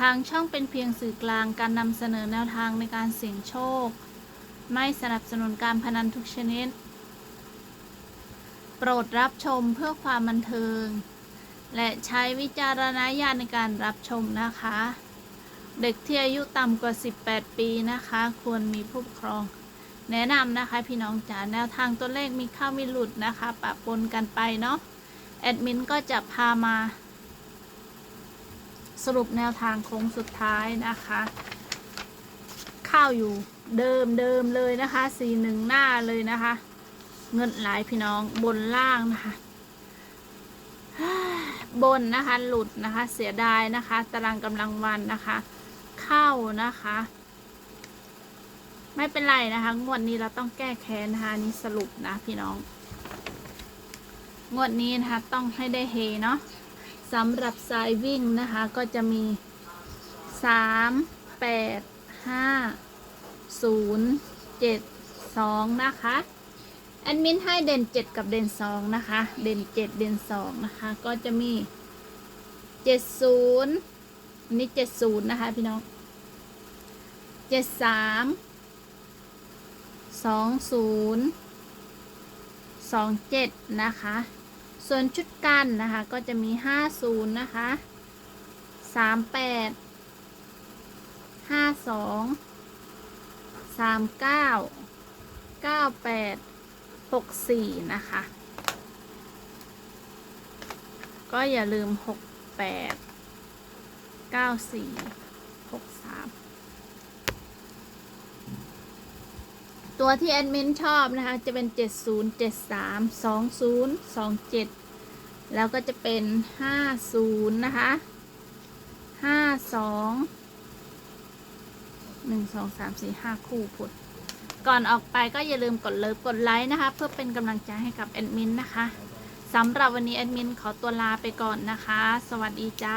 ทางช่องเป็นเพียงสื่อกลางการนำเสนอแนวทางในการเสี่ยงโชค ไม่สนับสนุนการพนันทุกชนิด โปรดรับชมเพื่อความบันเทิง และใช้วิจารณญาณในการรับชมนะคะ เด็กที่อายุต่ำกว่า 18 ปีนะคะ ควรมีผู้ปกครอง แนะนำนะคะพี่น้องจ๋าแนวทางตัวเลขมีเข้ามีหลุดนะคะ ปะปนกันไปเนาะแอดมินก็จะพามา สรุปแนวทางโค้งสุดท้ายนะคะ ข้าวอยู่เดิมเดิมเลยนะคะสีหนึ่งหน้าเลยนะคะ เงินหลายพี่น้องบนล่างนะคะ บนนะคะหลุดนะคะ เสียดายนะคะ ตารางกำลังวันนะคะ เข้านะคะ ไม่เป็นไรนะคะ งวดนี้เราต้องแก้แค้นนะคะนี่สรุปนะพี่น้อง งวดนี้นะคะต้องให้ได้เฮเนาะ สำหรับสายวิ่งนะคะก็จะมี 3 8 5 0 7 2 นะคะแอดมินให้เด่น 7 กับเด่น 2 นะคะ เด่น 7 เด่น 2 นะคะ ก็จะมี 70อันนี้ 70 นะคะ พี่น้อง 73 20 27 นะคะ ส่วนชุดกันนะคะก็จะมี 50 นะคะ 38 52 39 98 64 นะคะ ก็อย่าลืม 68 94 63 ตัวที่แอดมินชอบนะคะ จะเป็น 70 73 20 27 แล้วก็จะเป็น 50 นะคะ 52 1 2 3 4 5 คู่พุดก่อนออกไปก็อย่าลืมกดเลิฟกดไลค์นะคะ เพื่อเป็นกำลังใจให้กับแอดมินนะคะสำหรับวันนี้แอดมินขอตัวลาไปก่อนนะคะ สวัสดีจ้า